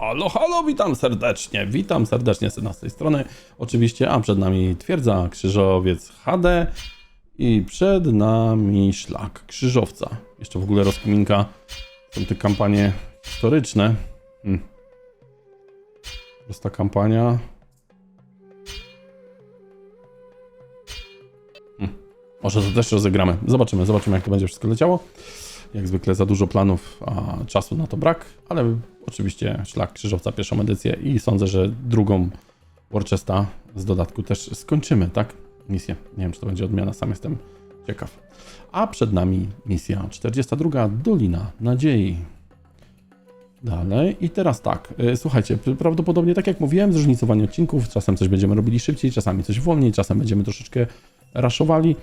Halo, halo, witam serdecznie, witam serdecznie z tej strony. Oczywiście, a przed nami twierdza Krzyżowiec HD i przed nami szlak Krzyżowca. Jeszcze w ogóle rozkminka, są te kampanie historyczne. Hmm. Prosta kampania. Hmm. Może to też rozegramy. Zobaczymy, zobaczymy jak to będzie wszystko leciało. Jak zwykle za dużo planów, a czasu na to brak, ale oczywiście szlak krzyżowca pierwszą edycję i sądzę, że drugą Worcesta z dodatku też skończymy, tak? Misję. Nie wiem, czy to będzie odmiana, sam jestem ciekaw. A przed nami misja 42. Dolina Nadziei. Dalej. I teraz tak, y, słuchajcie, prawdopodobnie tak jak mówiłem, zróżnicowanie odcinków, czasem coś będziemy robili szybciej, czasami coś wolniej, czasem będziemy troszeczkę raszowali.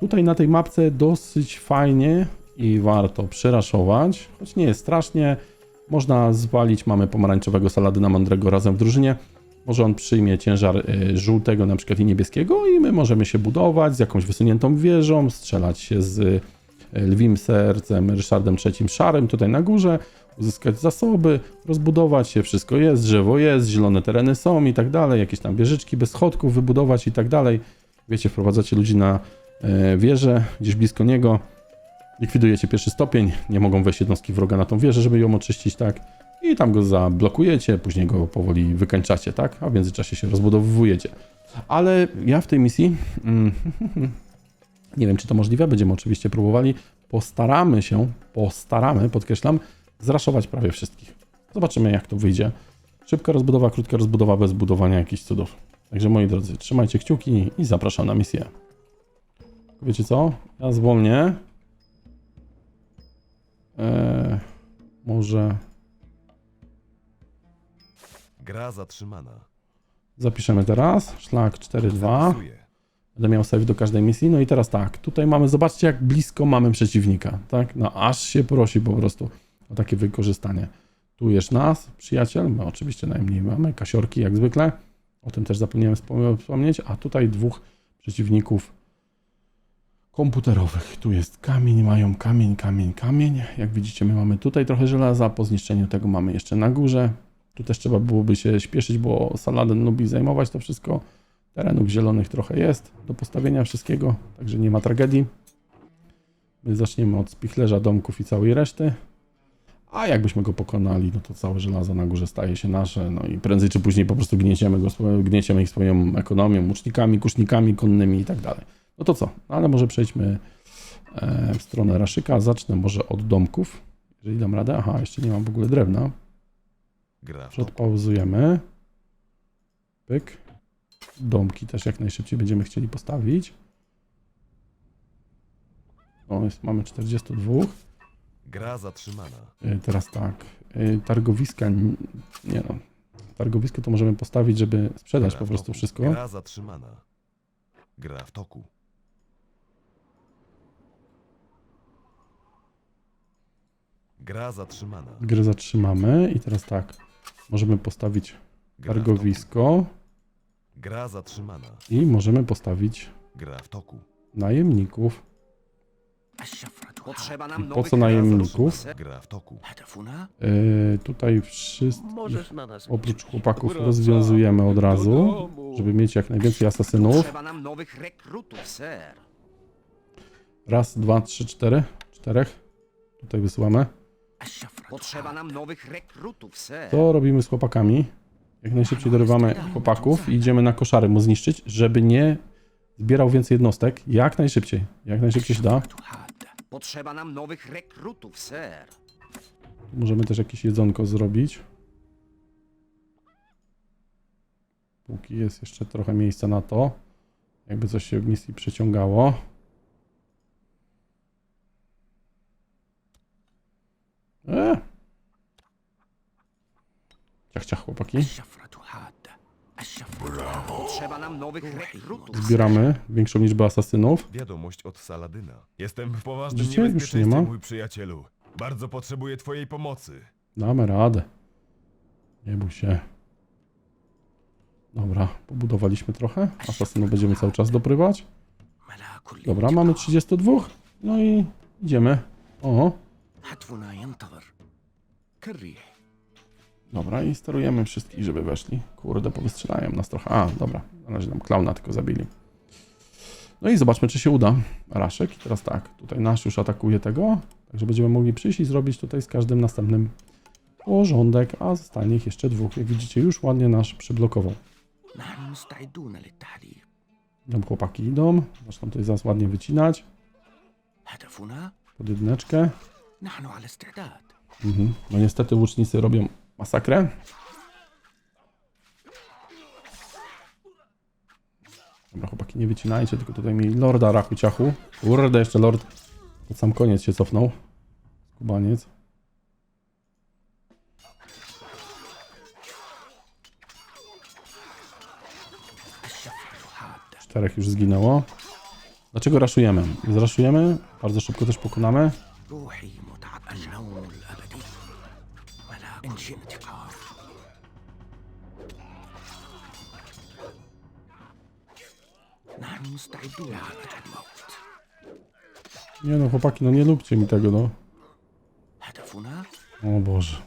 Tutaj na tej mapce dosyć fajnie i warto przeraszować, choć nie jest strasznie. Można zwalić, mamy pomarańczowego Saladyna Mądrego razem w drużynie. Może on przyjmie ciężar y, żółtego na przykład i niebieskiego i my możemy się budować z jakąś wysuniętą wieżą, strzelać się z y, lwim sercem Ryszardem III Szarym tutaj na górze, uzyskać zasoby, rozbudować się, wszystko jest, drzewo jest, zielone tereny są i tak dalej, jakieś tam wieżyczki bez schodków wybudować i tak dalej. Wiecie, wprowadzacie ludzi na e, wieżę, gdzieś blisko niego, likwidujecie pierwszy stopień, nie mogą wejść jednostki wroga na tą wieżę, żeby ją oczyścić, tak? I tam go zablokujecie, później go powoli wykańczacie, tak? A w międzyczasie się rozbudowujecie. Ale ja w tej misji, mm, nie wiem czy to możliwe, będziemy oczywiście próbowali, postaramy się, postaramy, podkreślam, zraszować prawie wszystkich. Zobaczymy jak to wyjdzie. Szybka rozbudowa, krótka rozbudowa bez budowania jakichś cudów. Także moi drodzy, trzymajcie kciuki i zapraszam na misję. Wiecie co? Ja zwolnię. Eee, może Gra zatrzymana. zapiszemy teraz. Szlak 4.2. Zapisuję. Będę miał save do każdej misji. No i teraz tak, tutaj mamy, zobaczcie jak blisko mamy przeciwnika, tak? No aż się prosi po prostu o takie wykorzystanie. Tu jest nas, przyjaciel, my oczywiście najmniej mamy, kasiorki jak zwykle, o tym też zapomniałem wspom- wspomnieć, a tutaj dwóch przeciwników komputerowych. Tu jest kamień, mają kamień, kamień, kamień. Jak widzicie, my mamy tutaj trochę żelaza, po zniszczeniu tego mamy jeszcze na górze. Tu też trzeba byłoby się śpieszyć, bo Saladin lubi zajmować to wszystko. Terenów zielonych trochę jest do postawienia wszystkiego, także nie ma tragedii. My zaczniemy od spichlerza, domków i całej reszty. A jakbyśmy go pokonali, no to całe żelazo na górze staje się nasze, no i prędzej czy później po prostu gnieciemy, go, gnieciemy ich swoją ekonomią, łucznikami, kusznikami konnymi i tak dalej. No to co? No ale może przejdźmy e, w stronę Raszyka. Zacznę może od domków, jeżeli dam radę. Aha, jeszcze nie mam w ogóle drewna. Przedpauzujemy. Pyk. Domki też jak najszybciej będziemy chcieli postawić. O, jest, mamy 42. Gra zatrzymana. Y, Teraz tak. y, Targowiska. Nie no. Targowisko to możemy postawić, żeby sprzedać Gra po prostu wszystko. Gra zatrzymana. Gra w toku. Gra zatrzymana. Grę zatrzymamy i teraz tak. Możemy postawić Gra w toku. targowisko Gra zatrzymana. i możemy postawić Gra w toku. najemników. Potrzeba nam Po nowych co najemników? Gra w toku. Hedefuna? Yy, tutaj wszystkich Możesz na nas oprócz chłopaków rozwiązujemy od razu, żeby mieć jak najwięcej asasynów. Potrzeba nam nowych rekrutów, ser. Raz, dwa, trzy, cztery. Czterech. Tutaj wysyłamy. Potrzeba nam nowych rekrutów, ser. To robimy z chłopakami. Jak najszybciej dorywamy chłopaków i idziemy na koszary mu zniszczyć, żeby nie zbierał więcej jednostek. Jak najszybciej. Jak najszybciej się da. Potrzeba nam nowych rekrutów, ser. Możemy też jakieś jedzonko zrobić. Póki jest jeszcze trochę miejsca na to. Jakby coś się w misji przeciągało. E! Ciach, ciach, chłopaki. Potrzeba nam nowych rekrutów. Zbieramy większą liczbę asasynów. Wiadomość od Saladyna. Jestem w poważnym Widzicie? Już nie niebezpieczeństwie, ma. mój przyjacielu. Bardzo potrzebuję twojej pomocy. Damy radę. Nie bój się. Dobra, pobudowaliśmy trochę. Asasynów będziemy cały czas doprywać. Dobra, mamy 32. No i idziemy. O, هاتفنا ينتظر كالريح Dobra, i sterujemy wszystkich, żeby weszli. Kurde, powystrzelają nas trochę. A, dobra, na razie nam klauna tylko zabili. No i zobaczmy, czy się uda. Raszek. I teraz tak, tutaj nasz już atakuje tego, także będziemy mogli przyjść i zrobić tutaj z każdym następnym porządek, a zostanie ich jeszcze dwóch. Jak widzicie, już ładnie nasz przyblokował. نحن مستعدون للتحليل Tam chłopaki idą, zaczną tutaj zaraz ładnie wycinać هدفنا pod jedyneczkę. No, no, tak. Mhm. No niestety łucznicy robią masakrę. Dobra, chłopaki, nie wycinajcie, tylko tutaj mieli lorda rachu ciachu. Kurde, jeszcze lord pod sam koniec się cofnął. Kubaniec. Czterech już zginęło. Dlaczego raszujemy? Zraszujemy, bardzo szybko też pokonamy. روحي متعب النوم الأبدي ولا إن شئت قار نحن مستعدون لعودة الموت Nie no, chłopaki, no nie lubcie mi tego, no. هدفنا O Boże.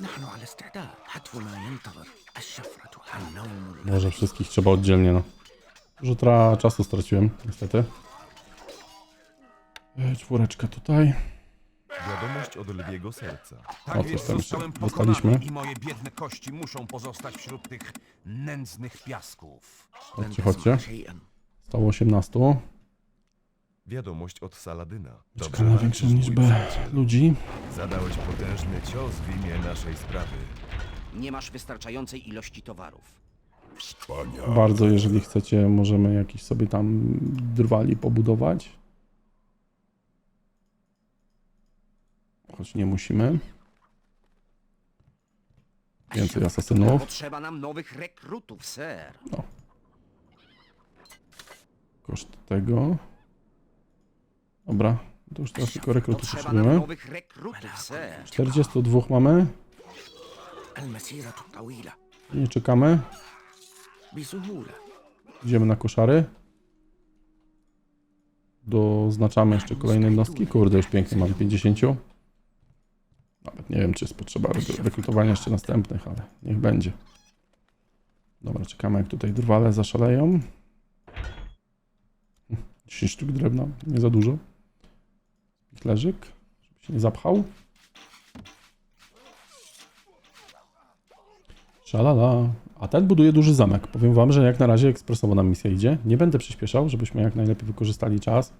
نحن على استعداد هدفنا ينتظر الشفرة النوم Może wszystkich trzeba oddzielnie, no. Dużo tra czasu straciłem, niestety. E, Czwóreczka tutaj. Wiadomość od lwiego serca. Tak coś zostałem pokonany i moje biedne kości muszą pozostać wśród tych nędznych piasków. Chodźcie, chodźcie. Stało 18. Wiadomość od Saladyna. Czeka na większą liczbę ludzi. Zadałeś potężny cios w imię naszej sprawy. Nie masz wystarczającej ilości towarów. Bardzo, jeżeli chcecie, możemy jakiś sobie tam drwali pobudować. Choć nie musimy. Więcej asasynów. Potrzeba nam nowych rekrutów, ser. Koszt tego. Dobra, to już teraz tylko rekrutów Potrzeba nam potrzebujemy. nowych rekrutów, ser. 42 mamy. المسيرة طويلة Nie czekamy. بسهولة Idziemy na koszary. Doznaczamy jeszcze kolejne jednostki. Kurde, już pięknie mamy 50. Nawet nie wiem, czy jest potrzeba rekrutowania jeszcze następnych, ale niech będzie. Dobra, czekamy jak tutaj drwale zaszaleją. 10 sztuk drewna, nie za dużo. Pichlerzyk, żeby się nie zapchał. Szalala. A ten buduje duży zamek. Powiem wam, że jak na razie ekspresowo nam misja idzie. Nie będę przyspieszał, żebyśmy jak najlepiej wykorzystali czas.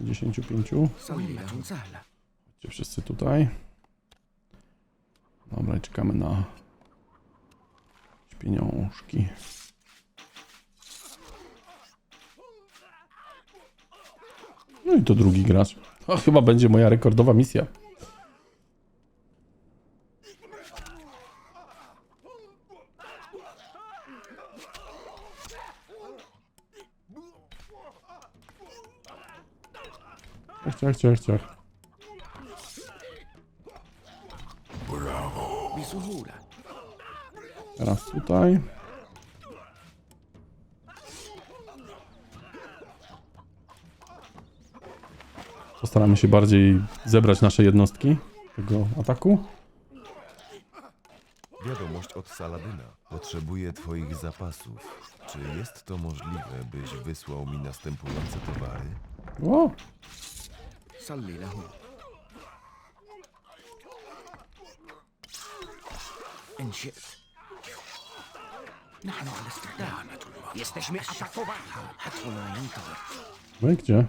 10, 5. Gdzie wszyscy tutaj? Dobra, czekamy na pieniążki. No i to drugi gracz. To chyba będzie moja rekordowa misja. Ciach, ciach, ciach. Teraz tutaj. Postaramy się bardziej zebrać nasze jednostki tego ataku. Wiadomość od Saladyna. Potrzebuję twoich zapasów. Czy jest to możliwe, byś wysłał mi następujące towary? O, صلي له إن شئت نحن على استعداد Jesteśmy atakowani. No i gdzie?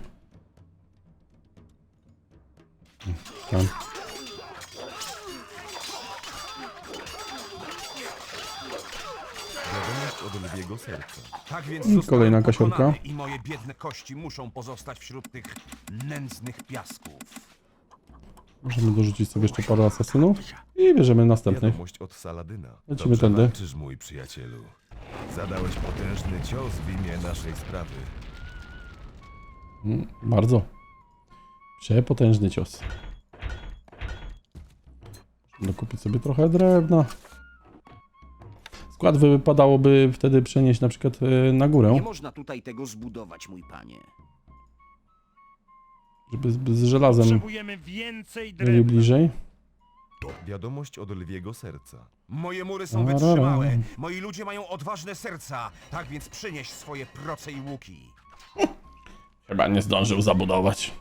Tam. Tak więc I kolejna kasiorka. I moje biedne kości muszą pozostać wśród tych nędznych piasków. Możemy dorzucić sobie jeszcze parę asasynów i bierzemy następnych. Wiadomość od Lecimy tędy. walczysz, mój przyjacielu. Zadałeś potężny cios w imię naszej sprawy. Mm, Bardzo. Przepotężny cios. Dokupić sobie trochę drewna. Skład wypadałoby wtedy przenieść na przykład e, na górę, Nie można tutaj tego zbudować, mój panie. żeby z, z żelazem Potrzebujemy więcej drewna. bliżej. Wiadomość od lwiego serca. Moje mury są Tarara. wytrzymałe. Moi ludzie mają odważne serca. Tak więc przynieś swoje proce i łuki. Chyba nie zdążył zabudować.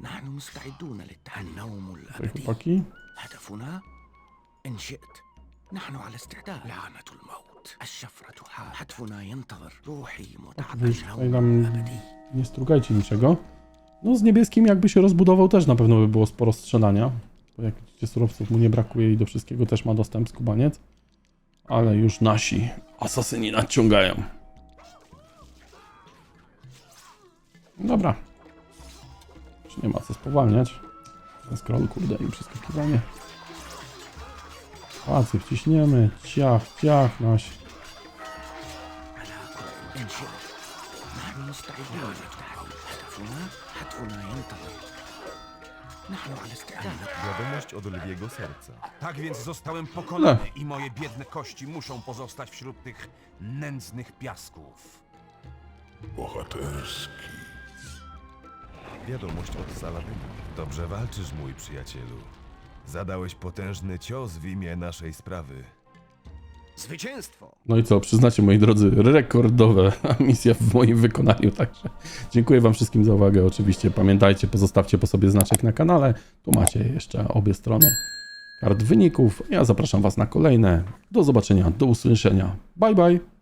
نحن مستعدون للتحدي النوم Ej, الأبدي chłopaki. هدفنا إن شئت نحن على استعداد لعنة الموت الشفرة حال هدفنا ينتظر روحي متعب Wy już tutaj النوم nam الأبدي nie strugajcie niczego. No z niebieskim jakby się rozbudował też na pewno by było sporo strzelania. Bo jak widzicie surowców mu nie brakuje i do wszystkiego też ma dostęp skubaniec. Ale już nasi asasyni nadciągają. Dobra. Już nie ma co spowalniać. Ten scroll, kurde, i przeskakiwanie. Pacy wciśniemy. Ciach, ciach, nasi. Wiadomość od lwiego serca. Tak więc zostałem pokonany i moje biedne kości muszą pozostać wśród tych nędznych piasków. Wiadomość od Saladyna. Dobrze walczysz, mój przyjacielu. Zadałeś potężny cios w imię naszej sprawy. Zwycięstwo! No i co, przyznacie moi drodzy, rekordowe misja w moim wykonaniu, także dziękuję wam wszystkim za uwagę, oczywiście pamiętajcie, pozostawcie po sobie znaczek na kanale, tu macie jeszcze obie strony kart wyników, ja zapraszam was na kolejne, do zobaczenia, do usłyszenia, bye bye!